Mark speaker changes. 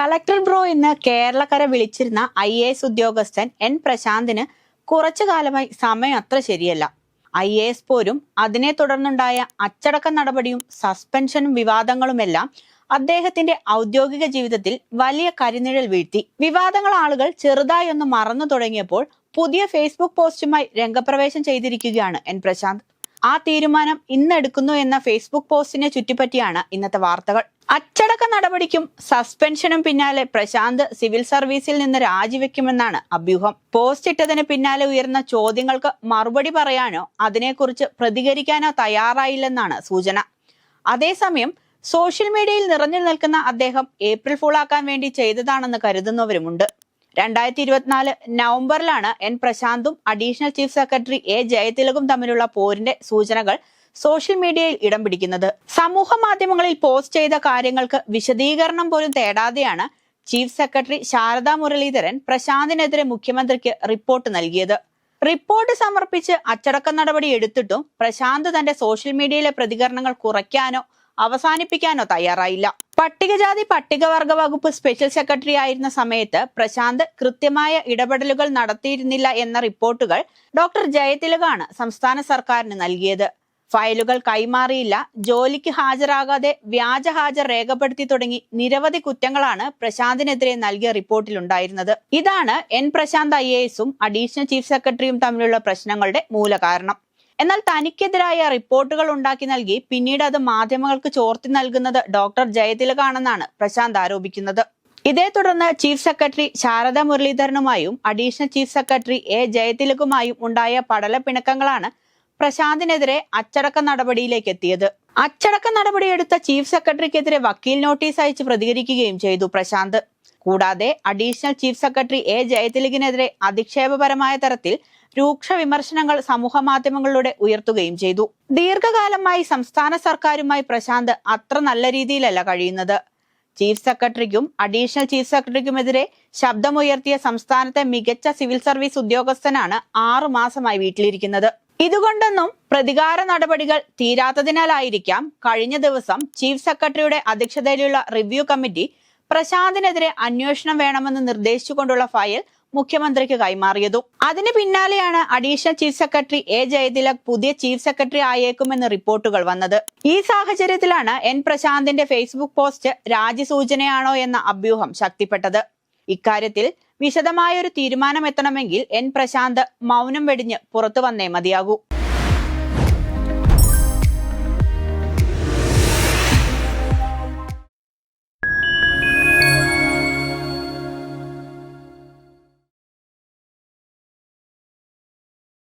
Speaker 1: Collector bro എന്ന് കേരളക്കര വിളിച്ചിരുന്ന ഐ എ എസ് ഉദ്യോഗസ്ഥൻ എൻ പ്രശാന്തിന് കുറച്ചു കാലമായി സമയം അത്ര ശരിയല്ല. ഐ എ എസ് പോരും അതിനെ തുടർന്നുണ്ടായ അച്ചടക്ക നടപടിയും സസ്പെൻഷനും വിവാദങ്ങളുമെല്ലാം അദ്ദേഹത്തിന്റെ ഔദ്യോഗിക ജീവിതത്തിൽ വലിയ കരിനിഴൽ വീഴ്ത്തി. വിവാദങ്ങൾ ആളുകൾ ചെറുതായി ഒന്ന് മറന്നു തുടങ്ങിയപ്പോൾ പുതിയ ഫേസ്ബുക്ക് പോസ്റ്റുമായി രംഗപ്രവേശം ചെയ്തിരിക്കുകയാണ് എൻ പ്രശാന്ത്. ആ തീരുമാനം ഇന്നെടുക്കുന്നു എന്ന ഫേസ്ബുക്ക് പോസ്റ്റിനെ ചുറ്റിപ്പറ്റിയാണ് ഇന്നത്തെ വാർത്തകൾ. അച്ചടക്ക നടപടിക്കും സസ്പെൻഷനും പിന്നാലെ പ്രശാന്ത് സിവിൽ സർവീസിൽ നിന്ന് രാജിവെക്കുമെന്നാണ് അഭ്യൂഹം. പോസ്റ്റ് ഇട്ടതിന് പിന്നാലെ ഉയർന്ന ചോദ്യങ്ങൾക്ക് മറുപടി പറയാനോ അതിനെക്കുറിച്ച് പ്രതികരിക്കാനോ തയ്യാറായില്ലെന്നാണ് സൂചന. അതേസമയം സോഷ്യൽ മീഡിയയിൽ നിറഞ്ഞു നിൽക്കുന്ന അദ്ദേഹം ഏപ്രിൽ ഫൂളാക്കാൻ വേണ്ടി ചെയ്തതാണെന്ന് കരുതുന്നവരുമുണ്ട്. രണ്ടായിരത്തി ഇരുപത്തിനാല് നവംബറിലാണ് എൻ പ്രശാന്തും അഡീഷണൽ ചീഫ് സെക്രട്ടറി എ ജയതിലകും തമ്മിലുള്ള പോരിന്റെ സൂചനകൾ സോഷ്യൽ മീഡിയയിൽ ഇടം പിടിക്കുന്നത്. സമൂഹ മാധ്യമങ്ങളിൽ പോസ്റ്റ് ചെയ്ത കാര്യങ്ങൾക്ക് വിശദീകരണം പോലും തേടാതെയാണ് ചീഫ് സെക്രട്ടറി ശാരദാ മുരളീധരൻ പ്രശാന്തിനെതിരെ മുഖ്യമന്ത്രിക്ക് റിപ്പോർട്ട് നൽകിയത്. റിപ്പോർട്ട് സമർപ്പിച്ച് അച്ചടക്ക നടപടി എടുത്തിട്ടും പ്രശാന്ത് തന്റെ സോഷ്യൽ മീഡിയയിലെ പ്രതികരണങ്ങൾ കുറയ്ക്കാനോ അവസാനിപ്പിക്കാനോ തയ്യാറായില്ല. പട്ടികജാതി പട്ടികവർഗ വകുപ്പ് സ്പെഷ്യൽ സെക്രട്ടറി ആയിരുന്ന സമയത്ത് പ്രശാന്ത് കൃത്യമായ ഇടപെടലുകൾ നടത്തിയിരുന്നില്ല എന്ന റിപ്പോർട്ടുകൾ ഡോക്ടർ ജയതിലകാണ് സംസ്ഥാന സർക്കാരിന് നൽകിയത്. ഫയലുകൾ കൈമാറിയില്ല ജോലിക്ക് ഹാജരാകാതെ വ്യാജ ഹാജർ രേഖപ്പെടുത്തി തുടങ്ങി നിരവധി കുറ്റങ്ങളാണ് പ്രശാന്തിനെതിരെ നൽകിയ റിപ്പോർട്ടിലുണ്ടായിരുന്നത്. ഇതാണ് എൻ പ്രശാന്ത് ഐ എസും അഡീഷണൽ ചീഫ് സെക്രട്ടറിയും തമ്മിലുള്ള പ്രശ്നങ്ങളുടെ മൂലകാരണം. എന്നാൽ തനിക്കെതിരായ റിപ്പോർട്ടുകൾ ഉണ്ടാക്കി നൽകി പിന്നീട് അത് മാധ്യമങ്ങൾക്ക് ചോർത്തി നൽകുന്നത് ഡോക്ടർ ജയതിലകാണെന്നാണ് പ്രശാന്ത് ആരോപിക്കുന്നത്. ഇതേ തുടർന്ന് ചീഫ് സെക്രട്ടറി ശാരദ മുരളീധരനുമായും അഡീഷണൽ ചീഫ് സെക്രട്ടറി എ ജയതിലകുമായും ഉണ്ടായ പടല പിണക്കങ്ങളാണ് പ്രശാന്തിനെതിരെ അച്ചടക്ക നടപടിയിലേക്ക് എത്തിയത്. അച്ചടക്ക നടപടിയെടുത്ത ചീഫ് സെക്രട്ടറിക്കെതിരെ വക്കീൽ നോട്ടീസ് അയച്ച് പ്രതികരിക്കുകയും ചെയ്തു പ്രശാന്ത്. കൂടാതെ അഡീഷണൽ ചീഫ് സെക്രട്ടറി എ ജയതിലകിനെതിരെ അധിക്ഷേപപരമായ തരത്തിൽ രൂക്ഷ വിമർശനങ്ങൾ സമൂഹ മാധ്യമങ്ങളിലൂടെ ഉയർത്തുകയും ചെയ്തു. ദീർഘകാലമായി സംസ്ഥാന സർക്കാരുമായി പ്രശാന്ത് അത്ര നല്ല രീതിയിലല്ല കഴിയുന്നത്. ചീഫ് സെക്രട്ടറിക്കും അഡീഷണൽ ചീഫ് സെക്രട്ടറിക്കുമെതിരെ ശബ്ദമുയർത്തിയ സംസ്ഥാനത്തെ മികച്ച സിവിൽ സർവീസ് ഉദ്യോഗസ്ഥനാണ് ആറു മാസമായി വീട്ടിലിരിക്കുന്നത്. ഇതുകൊണ്ടൊന്നും പ്രതികാര നടപടികൾ തീരാത്തതിനാലായിരിക്കാം കഴിഞ്ഞ ദിവസം ചീഫ് സെക്രട്ടറിയുടെ അധ്യക്ഷതയിലുള്ള റിവ്യൂ കമ്മിറ്റി പ്രശാന്തിനെതിരെ അന്വേഷണം വേണമെന്ന് നിർദ്ദേശിച്ചുകൊണ്ടുള്ള ഫയൽ മുഖ്യമന്ത്രിക്ക് കൈമാറിയതും. അതിന് പിന്നാലെയാണ് additional chief secretary A Jayathilak പുതിയ ചീഫ് സെക്രട്ടറി ആയേക്കുമെന്ന് റിപ്പോർട്ടുകൾ വന്നത്. ഈ സാഹചര്യത്തിലാണ് എൻ പ്രശാന്തിന്റെ ഫേസ്ബുക്ക് പോസ്റ്റ് രാജ്യസൂചനയാണോ എന്ന അഭ്യൂഹം ശക്തിപ്പെട്ടത്. ഇക്കാര്യത്തിൽ വിശദമായ ഒരു തീരുമാനമെത്തണമെങ്കിൽ എൻ പ്രശാന്ത് മൗനം വെടിഞ്ഞ് പുറത്തു വന്നേ മതിയാകൂ.